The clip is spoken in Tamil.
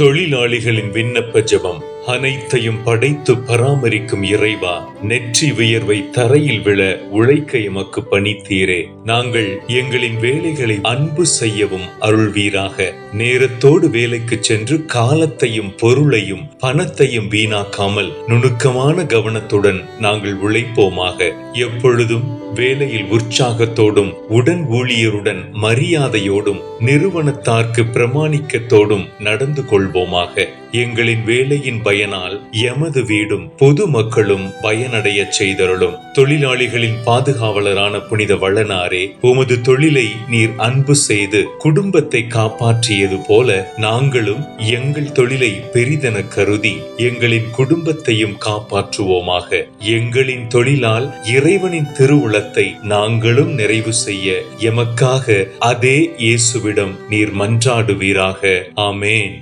தொழிலாளிகளின் விண்ணப்ப ஜெபம். அனைத்தையும் படைத்து பராமரிக்கும் இறைவா நெற்றி வியர்வை தரையில் விழ உழைக்க எமக்கு பணித்தீரே. நாங்கள் எங்களின் வேலைகளை அன்பு செய்யவும் அருள்வீராக. நேரத்தோடு வேலைக்கு சென்று காலத்தையும் பொருளையும் பணத்தையும் வீணாக்காமல் நுணுக்கமான கவனத்துடன் நாங்கள் உழைப்போமாக. எப்பொழுதும் வேலையில் உற்சாகத்தோடும் உடன் ஊழியருடன் மரியாதையோடும் நிறுவனத்தார்க்கு பிரமாணிக்கத்தோடும் நடந்து கொள்வோமாக. எங்களின் வேலையின் பயனால் எமது வீடும் பொது மக்களும் பயனடைய செய்தருளும். தொழிலாளிகளின் பாதுகாவலரான புனித வள்ளனாரே உமது தொழிலை நீர் அன்பு செய்து குடும்பத்தை காப்பாற்றியது போல நாங்களும் எங்கள் தொழிலை பெரிதென கருதி எங்களின் குடும்பத்தையும் காப்பாற்றுவோமாக. எங்களின் தொழிலால் இறைவனின் திருவுளத்தை நாங்களும் நிறைவு செய்ய எமக்காக அதே இயேசுவிடம் நீர் மன்றாடுவீராக. ஆமேன்.